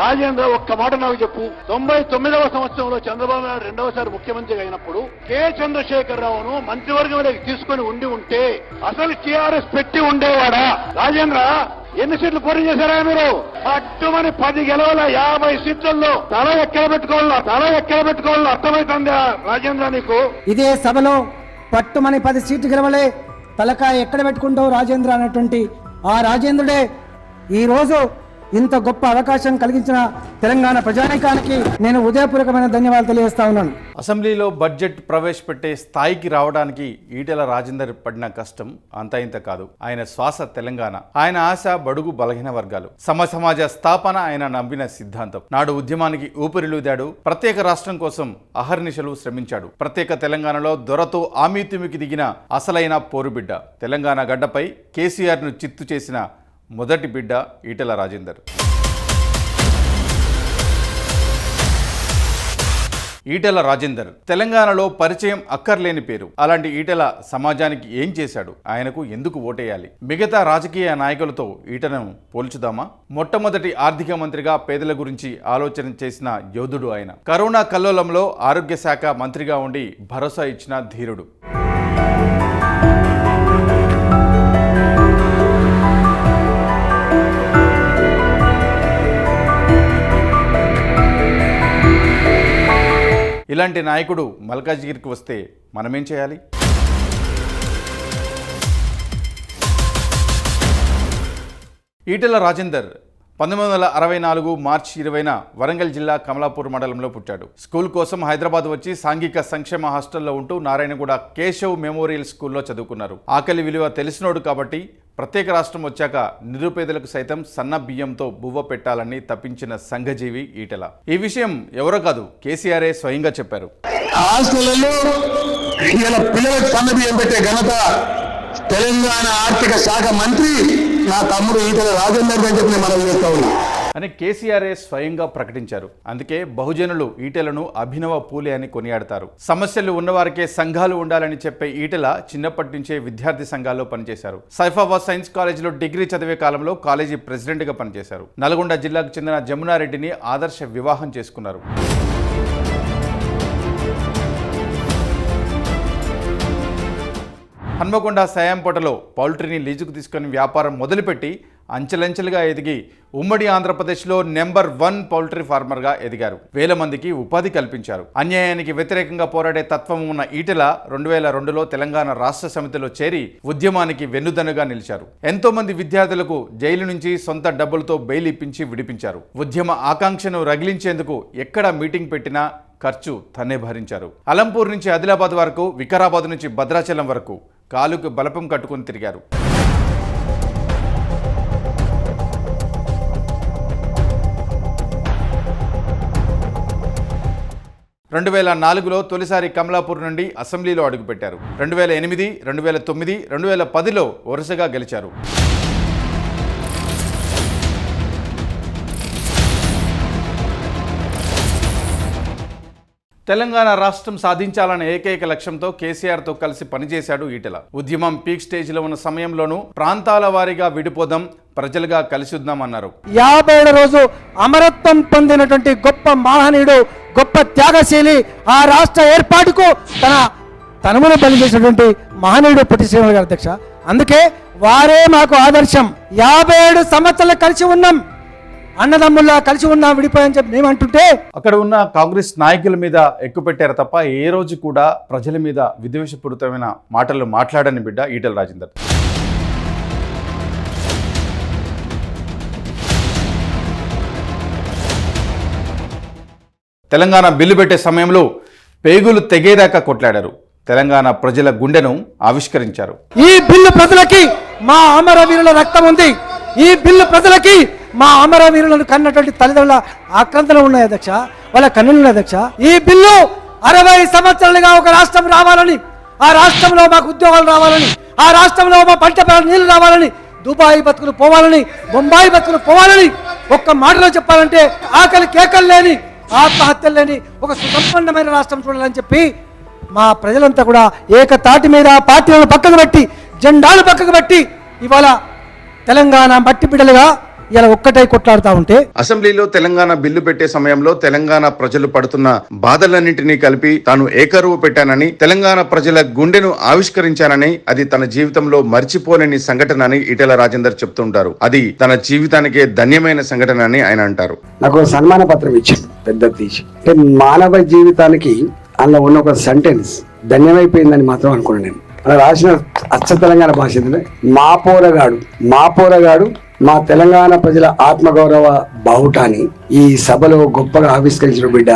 రాజేంద్ర ఒక్క మాట నాకు చెప్పు. తొంభై తొమ్మిదవ సంవత్సరంలో చంద్రబాబు నాయుడు రెండవసారి ముఖ్యమంత్రి అయినప్పుడు కె. చంద్రశేఖరరావును మంత్రివర్గంలోకి తీసుకొని ఉండి ఉంటే అసలు టీఆర్ఎస్ పెట్టి ఉండేవాడా? రాజేంద్ర ఎన్ని సీట్లు పోటీ చేశారా మీరు? అట్టుమని పది గెలవల యాభై సీట్లలో తల ఎక్కడ పెట్టుకోవాలా? తల ఎక్కడ పెట్టుకోవాలో? అర్థమైతుందా రాజేంద్ర నీకు? ఇదే సభలో పట్టుమని పది సీట్లు గెలవలే తలకాయ ఎక్కడ పెట్టుకుంటావు రాజేంద్ర అన్నటువంటి ఆ రాజేంద్రుడే ఈరోజు ఇంత గొప్ప అవకాశం కలిగించిన తెలంగాణ ప్రజానీకానికి నేను ఉదయపూర్వకమైన ధన్యవాదాలు తెలియజేస్తా ఉన్నాను. అసెంబ్లీలో బడ్జెట్ ప్రవేశపెట్టే స్థాయికి రావడానికి ఈటెల రాజేందర్ పడిన కష్టం అంత ఇంత కాదు. ఆయన శ్వాస తెలంగాణ. ఆయన ఆశ బడుగు బలహీన వర్గాలు. సమ సమాజ స్థాపన ఆయన నమ్మిన సిద్ధాంతం. నాడు ఉద్యమానికి ఊపిరిలుదాడు. ప్రత్యేక రాష్ట్రం కోసం అహర్నిశలు శ్రమించాడు. ప్రత్యేక తెలంగాణలో దొరతో ఆమీతుమికి దిగిన అసలైన పోరుబిడ్డ. తెలంగాణ గడ్డపై కేసీఆర్ను చిత్తు చేసిన మొదటి బిడ్డ ఈటెల రాజేందర్. ఈటెల రాజేందర్. తెలంగాణలో పరిచయం అక్కర్లేని పేరు. అలాంటి ఈటెల సమాజానికి ఏం చేశాడు? ఆయనకు ఎందుకు ఓటేయాలి? మిగతా రాజకీయ నాయకులతో ఈటలను పోల్చుదామా? మొట్టమొదటి ఆర్థిక మంత్రిగా పేదల గురించి ఆలోచన చేసిన యోధుడు ఆయన. కరోనా కల్లోలంలో ఆరోగ్య శాఖ మంత్రిగా ఉండి భరోసా ఇచ్చిన ధీరుడు. ఇలాంటి నాయకుడు మల్కాజ్గిరికి వస్తే మనమేం చేయాలి? ఈటెల రాజేందర్ పంతొమ్మిది వందల అరవై నాలుగు మార్చి ఇరవైన వరంగల్ జిల్లా కమలాపూర్ మండలంలో పుట్టాడు. స్కూల్ కోసం హైదరాబాద్ వచ్చి సాంఘిక సంక్షేమ హాస్టల్లో ఉంటూ నారాయణగూడ కేశవ్ మెమోరియల్ స్కూల్లో చదువుకున్నారు. ఆకలి విలువ తెలిసినోడు కాబట్టి ప్రత్యేక రాష్ట్రం వచ్చాక నిరుపేదలకు సైతం సన్న బియ్యంతో బువ్వ పెట్టాలని తప్పించిన సంఘజీవి ఈటెల. ఈ విషయం ఎవరో కాదు కేసీఆరే స్వయంగా చెప్పారు. పిల్లలకు సన్న బియ్యం పెట్టే ఘనత తెలంగాణ ఆర్థిక శాఖ మంత్రి నా తమ్ముడు ఈటల రాజేందర్ అని చెప్పి మనం చేస్తా అని. కేసీఆర్ఏ స్వయంగా ప్రకటించారు. అందుకే బహుజనులు ఈటెలను అభినవ పూలే అని కొనియాడతారు. సమస్యలు ఉన్నవారికే సంఘాలు ఉండాలని చెప్పే ఈటెల చిన్నప్పటి నుంచే విద్యార్థి సంఘాల్లో పనిచేశారు. సైఫాబాద్ సైన్స్ కాలేజీలో డిగ్రీ చదివే కాలంలో కాలేజీ ప్రెసిడెంట్గా పనిచేశారు. నల్గొండ జిల్లాకు చెందిన జమునారెడ్డిని ఆదర్శ వివాహం చేసుకున్నారు. హన్మకొండ సాయంపేటలో పౌల్ట్రీని లీజుకు తీసుకొని వ్యాపారం మొదలుపెట్టి అంచెలంచెలుగా ఎదిగి ఉమ్మడి ఆంధ్రప్రదేశ్లో నెంబర్ వన్ పౌల్ట్రీ ఫార్మర్గా ఎదిగారు. వేల మందికి ఉపాధి కల్పించారు. అన్యాయానికి వ్యతిరేకంగా పోరాడే తత్వం ఉన్న ఈటెల రెండు వేల రెండులో తెలంగాణ రాష్ట్ర సమితిలో చేరి ఉద్యమానికి వెన్నుదనుగా నిలిచారు. ఎంతో మంది విద్యార్థులకు జైలు నుంచి సొంత డబ్బులతో బెయిల్ ఇప్పించి విడిపించారు. ఉద్యమ ఆకాంక్షను రగిలించేందుకు ఎక్కడ మీటింగ్ పెట్టినా ఖర్చు తనే భరించారు. అలంపూర్ నుంచి ఆదిలాబాద్ వరకు వికారాబాద్ నుంచి భద్రాచలం వరకు కాలుకు బలపం కట్టుకుని తిరిగారు. రెండు వేల నాలుగులో తొలిసారి కమలాపూర్ నుండి అసెంబ్లీలో అడుగుపెట్టారు. రెండు వేల ఎనిమిది రెండు వేల తొమ్మిది రెండు వేల పదిలో వరుసగా గెలిచారు. తెలంగాణ రాష్ట్రం సాధించాలనే ఏకైక లక్ష్యంతో కేసీఆర్తో కలిసి పనిచేశాడు ఈటెల. ఉద్యమం పీక్ స్టేజ్లో ఉన్న సమయంలోనూ ప్రాంతాల వారీగా విడిపోదాం ప్రజలుగా కలిసిద్దామన్నారు. యాభై ఏడు రోజు అమరత్వం పొందినటువంటి గొప్ప మహనీయుడు గొప్ప త్యాగశీలి ఆ రాష్ట్ర ఏర్పాటుకు తన తనమును పనిచేసినటువంటి మహనీయుడు పొట్టి శ్రీనివాస్ గారు అధ్యక్ష. అందుకే వారే మాకు ఆదర్శం. యాభై ఏడు సంవత్సరాలు కలిసి ఉన్నాం. అన్నదమ్ముల్లా కలిసి ఉన్నాం విడిపోయని చెప్పి మేము అంటుంటే అక్కడ ఉన్న కాంగ్రెస్ నాయకుల మీద ఎక్కుపెట్టారు తప్ప ఏ రోజు కూడా ప్రజల మీద విద్వేషపూరితమైన మాటలు మాట్లాడని బిడ్డ ఈటెల రాజేందర్. తెలంగాణ బిల్లు పెట్టే సమయంలో పేగులు తెగేదాకా కొట్లాడారు. తెలంగాణ ప్రజల గుండెను ఆవిష్కరించారు. ఈ బిల్లు ప్రజలకి మా అమరవీరుల రక్తం ఉంది. ఈ బిల్లు ప్రజలకి మా అమరవీరులను కన్నటువంటి తల్లిదండ్రుల ఆక్రంతలు ఉన్నాయి అధ్యక్ష వాళ్ళ కన్నులు ఉన్నాయి అధ్యక్ష. ఈ బిల్లు అరవై సంవత్సరాలుగా ఒక రాష్ట్రం రావాలని ఆ రాష్ట్రంలో మాకు ఉద్యోగాలు రావాలని ఆ రాష్ట్రంలో మా పంట పొలాలకు నీళ్ళు రావాలని దుబాయ్ బతుకులు పోవాలని బొంబాయి బతుకులు పోవాలని ఒక్క మాటలో చెప్పాలంటే ఆకలి కేకలు లేని ఆత్మహత్యలు లేని ఒక సుసంపన్నమైన రాష్ట్రం చూడాలని చెప్పి మా ప్రజలంతా కూడా ఏకతాటి మీద పార్టీలను పక్కకు పెట్టి జెండాలు పక్కకు పెట్టి ఇవాళ తెలంగాణ మట్టి బిడ్డలుగా ఇలా ఒక్కటై కొట్లాడుతూ ఉంటే అసెంబ్లీలో తెలంగాణ బిల్లు పెట్టే సమయంలో తెలంగాణ ప్రజలు పడుతున్న బాధలన్నింటినీ కలిపి తాను ఏకరువు పెట్టానని తెలంగాణ ప్రజల గుండెను ఆవిష్కరించానని అది తన జీవితంలో మర్చిపోలేని సంఘటన అని ఈటెల రాజేందర్ చెప్తుంటారు. అది తన జీవితానికే ధన్యమైన సంఘటన అని ఆయన అంటారు. నాకు ఒక సన్మాన పత్రం ఇచ్చింది పెద్ద తీసి మానవ జీవితానికి అందులో ఉన్న ఒక సెంటెన్స్ ధన్యమైపోయిందని మాత్రం అనుకున్నాను నేను. అలా రాసిన అచ్చ తెలంగాణ భాష మా పోరగాడు మా పోరగాడు మా తెలంగాణ ప్రజల ఆత్మగౌరవ బావుటాన్ని ఈ సభలో గొప్పగా ఆవిష్కరించిన బిడ్డ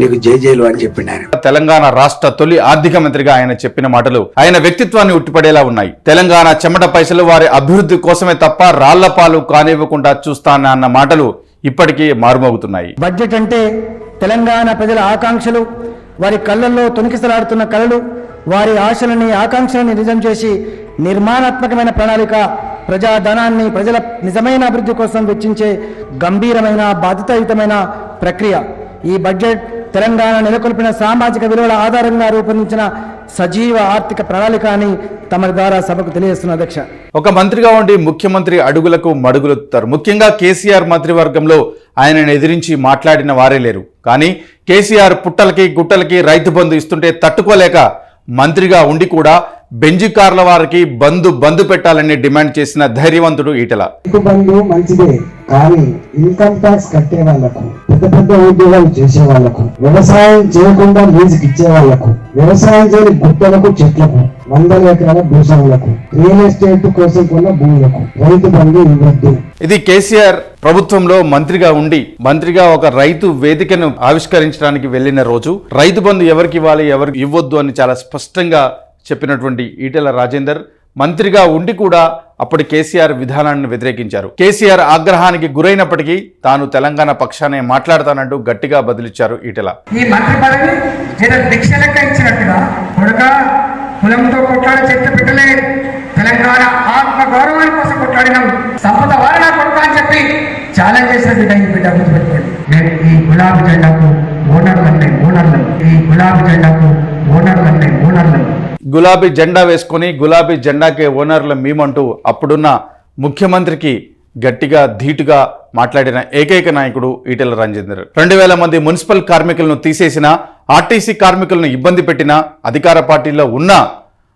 నీకు జేజేలు అని చెప్పిండు ఆయన. తెలంగాణ రాష్ట్ర తొలి ఆర్థిక మంత్రిగా ఆయన చెప్పిన మాటలు ఆయన వ్యక్తిత్వాన్ని ఉట్టిపడేలా ఉన్నాయి. తెలంగాణ చెమట పైసలు వారి అభివృద్ధి కోసమే తప్ప రాళ్ళపాలు కానివ్వకుండా చూస్తానా అన్న మాటలు ఇప్పటికీ మారుమోగుతున్నాయి. బడ్జెట్ అంటే తెలంగాణ ప్రజల ఆకాంక్షలు వారి కళ్ళల్లో తొనికిసలాడుతున్న కళలు వారి ఆశలని ఆకాంక్షలని నిజం చేసి నిర్మాణాత్మకమైన ప్రణాళిక ప్రజాధనాన్ని ప్రజల నిజమైన అభివృద్ధి కోసం వెచ్చించే గంభీరమైన బాధ్యతాయుతమైన ప్రక్రియ. ఈ బడ్జెట్ తెలంగాణ నెలకొల్పిన సామాజిక విలువల ఆధారంగా రూపొందించిన సజీవ ఆర్థిక ప్రణాళిక అని తమ ద్వారా సభకు తెలియజేస్తున్న అధ్యక్ష. ఒక మంత్రిగా ఉండి ముఖ్యమంత్రి అడుగులకు మడుగులెత్తారు ముఖ్యంగా కేసీఆర్ మంత్రివర్గంలో ఆయనను ఎదిరించి మాట్లాడిన వారే లేరు. కానీ కేసీఆర్ పుట్టలకి గుట్టలకి రైతు బంధు ఇస్తుంటే తట్టుకోలేక మంత్రిగా ఉండి కూడా బెంజి కార్ల వారికి బంధు బంధు పెట్టాలని డిమాండ్ చేసిన ధైర్యవంతుడు ఈటల. బంధు మంచిదే కానీ ఇన్కమ్ ట్యాక్స్ కట్టే పెద్ద పెద్ద ఉద్యోగాలు చేసే వ్యవసాయం చేయకుండా లీజుకి ఇచ్చే వ్యవసాయం చేయని గుట్టలకు చెట్లకు వందల ఎకరాల రియల్ ఎస్టేట్ కోసం కొన్న భూములకు రైతు బంధు ఇవ్వద్దు. ఇది కేసీఆర్ ప్రభుత్వంలో మంత్రిగా ఉండి మంత్రిగా ఒక రైతు వేదికను ఆవిష్కరించడానికి వెళ్ళిన రోజు రైతు బంధు ఎవరికి ఇవ్వాలి ఎవరికి ఇవ్వద్దు అని చాలా స్పష్టంగా చెప్పినటువంటి ఈటెల రాజేందర్ మంత్రిగా ఉండి కూడా అప్పటి కేసీఆర్ విధానాన్ని వ్యతిరేకించారు. కేసీఆర్ ఆగ్రహానికి గురైనప్పటికీ తాను తెలంగాణ పక్షానే మాట్లాడతానంటూ గట్టిగా బదిలిచ్చారు ఈటెల. ఈ మంత్రి పదవి దీక్ష లెక్క ఇచ్చినట్టుగా కొడుక కులంతో కొట్లాడి చెట్టు పెట్టలే తెలంగాణ ఆత్మ కోసం కొట్లాడినాం. సంపద వారణ కొడుక అని చెప్పి ఛాలెంజ్ ఈ బిడ్డ గుర్తుపెట్టుకోండి. నేను ఈ గులాబీ జెండాకు ఓనర్లు ఈ గులాబీ జెండాకు ఓనర్లన్నే ఓనర్లు గులాబీ జెండా వేసుకొని గులాబీ జెండాకే ఓనర్ల మేమంటూ అప్పుడున్న ముఖ్యమంత్రికి గట్టిగా ధీటుగా మాట్లాడిన ఏకైక నాయకుడు ఈటెల రాజేందర్. రెండు వేల మంది మున్సిపల్ కార్మికులను తీసేసిన ఆర్టీసీ కార్మికులను ఇబ్బంది పెట్టిన అధికార పార్టీలో ఉన్నా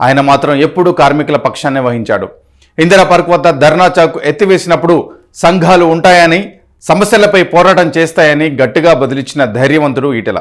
ఆయన మాత్రం ఎప్పుడూ కార్మికుల పక్షాన్నే వహించాడు. ఇందిరా పార్క్ వద్ద ధర్నా చౌక్ ఎత్తివేసినప్పుడు సంఘాలు ఉంటాయని సమస్యలపై పోరాటం చేస్తాయని గట్టిగా బదిలిచ్చిన ధైర్యవంతుడు ఈటెల.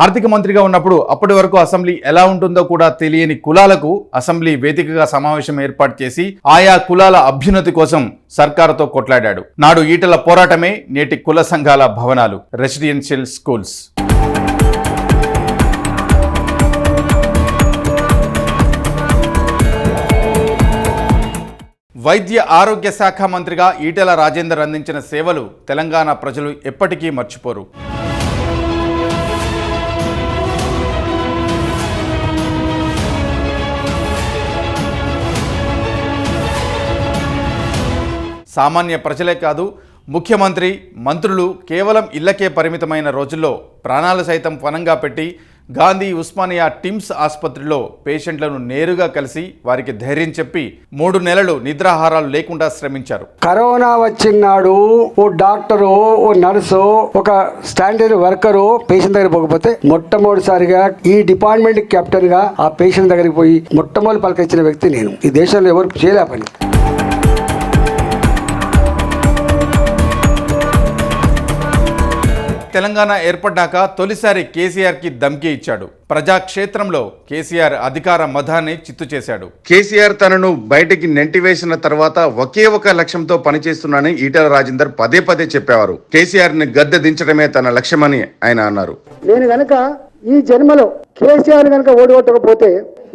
ఆర్థిక మంత్రిగా ఉన్నప్పుడు అప్పటి వరకు అసెంబ్లీ ఎలా ఉంటుందో కూడా తెలియని కులాలకు అసెంబ్లీ వేదికగా సమావేశం ఏర్పాటు చేసి ఆయా కులాల అభ్యున్నతి కోసం సర్కారుతో కొట్లాడాడు. నాడు ఈటల పోరాటమే నేటి కుల సంఘాల భవనాలు. Residential schools. వైద్య ఆరోగ్య శాఖ మంత్రిగా ఈటెల రాజేందర్ అందించిన సేవలు తెలంగాణ ప్రజలు ఎప్పటికీ మర్చిపోరు. సామాన్య ప్రజలే కాదు ముఖ్యమంత్రి మంత్రులు కేవలం ఇళ్ళకే పరిమితమైన రోజుల్లో ప్రాణాలు సైతం పనంగా పెట్టి గాంధీ ఉస్మానియా టిమ్స్ ఆసుపత్రిలో పేషెంట్లను నేరుగా కలిసి వారికి ధైర్యం చెప్పి మూడు నెలలు నిద్రాహారాలు లేకుండా శ్రమించారు. కరోనా వచ్చినాడు ఓ డాక్టరు ఓ నర్సు ఒక స్టాండర్డ్ వర్కరు పేషెంట్ దగ్గర పోకపోతే మొట్టమొదటిసారిగా ఈ డిపార్ట్మెంట్ కెప్టెన్గా ఆ పేషెంట్ దగ్గరికి పోయి మొట్టమొదటి పలకరించిన వ్యక్తి నేను. ఈ దేశంలో ఎవరు చేయలే పని తెలంగాణ ఏర్పడ్డాక తొలిసారి కేసీఆర్కి ధమ్కి ఇచ్చాడు. ప్రజాక్షేత్రంలో కేసీఆర్ అధికార మధాన్ని చిత్తు చేశాడు. కేసీఆర్ తనను బయటికి నెంటివేసిన తర్వాత ఒకే ఒక లక్ష్యంతో పనిచేస్తున్నానని ఈటల రాజేందర్ పదే పదే చెప్పేవారు. కేసీఆర్ని గద్దె దించడమే తన లక్ష్యమని ఆయన అన్నారు. నేను గనక ఈ జన్మలో కేసీఆర్ గనక ఓడిగొట్టకపోతే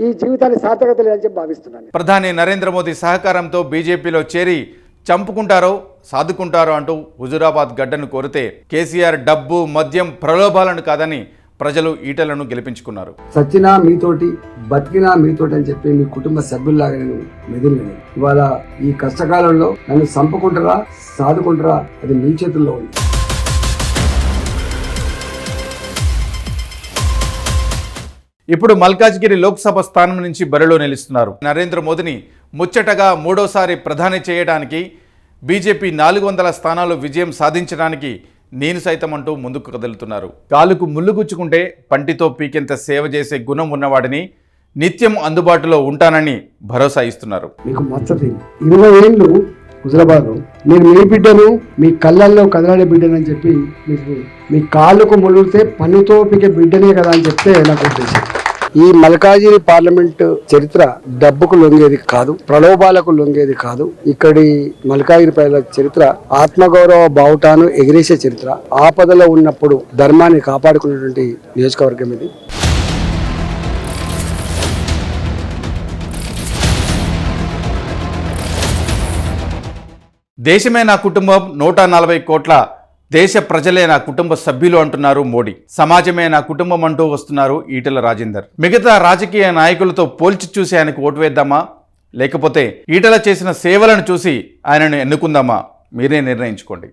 ఈ జీవితాన్ని సార్థకత లేదని చెప్పి భావిస్తున్నాను. ప్రధాని నరేంద్ర మోదీ సహకారంతో బీజేపీలో చేరి చంపుకుంటారో సాదుకుంటారో అంటూ హుజురాబాద్ గడ్డను కోరితే కేసీఆర్ డబ్బు మద్యం ప్రలోభాలను కాదని ప్రజలు ఈటలను గెలిపించుకున్నారు. సచ్చినా మీతోటి బతికినా మీతోటి అని చెప్పి మీ కుటుంబ సభ్యుల్లాగా నేను మెదిలినాను. ఇవాళ ఈ కష్టకాలంలో నన్ను చంపుకుంటారా సాదుకుంటారా అది మీ చేతుల్లో ఉంది. ఇప్పుడు మల్కాజ్గిరి లోక్సభ స్థానం నుంచి బరిలో నిలుస్తున్నారు. నరేంద్ర మోదీని ముచ్చటగా మూడోసారి ప్రధాని చేయడానికి బీజేపీ నాలుగు వందల స్థానాలు విజయం సాధించడానికి నేను సైతం అంటూ ముందుకు కదులుతున్నారు. కాలుకు ముల్లుగుచ్చుకుంటే పంటితో పీకెంత సేవ చేసే గుణం ఉన్నవాడిని నిత్యం అందుబాటులో ఉంటానని భరోసా ఇస్తున్నారు. మీకు మచ్చది ఇరవై ఏళ్ళు హుజరాబాద్. మీరు మీ బిడ్డను మీ కళ్ళల్లో కదలాడే బిడ్డనని చెప్పి మీకు మీ కాళ్ళకు ముళ్ళుతే పనితో పీకే బిడ్డనే కదా అని చెప్తే నాకు ఉద్దేశం. ఈ మల్కాజిరి పార్లమెంట్ చరిత్ర డబ్బుకు లొంగేది కాదు ప్రలోభాలకు లొంగేది కాదు. ఇక్కడి మల్కాజిరి ప్రజల చరిత్ర ఆత్మగౌరవ బావుటాను ఎగిరేసే చరిత్ర. ఆపదలో ఉన్నప్పుడు ధర్మాన్ని కాపాడుకున్నటువంటి నియోజకవర్గం ఇది. దేశమే నా కుటుంబం నూట నలభై కోట్ల దేశ ప్రజలే నా కుటుంబ సభ్యులు అంటున్నారు మోడీ. సమాజమే నా కుటుంబం అంటూ వస్తున్నారు ఈటల రాజేందర్. మిగతా రాజకీయ నాయకులతో పోల్చి చూసి ఆయనకు ఓటు వేద్దామా? లేకపోతే ఈటల చేసిన సేవలను చూసి ఆయనను ఎన్నుకుందామా? మీరే నిర్ణయించుకోండి.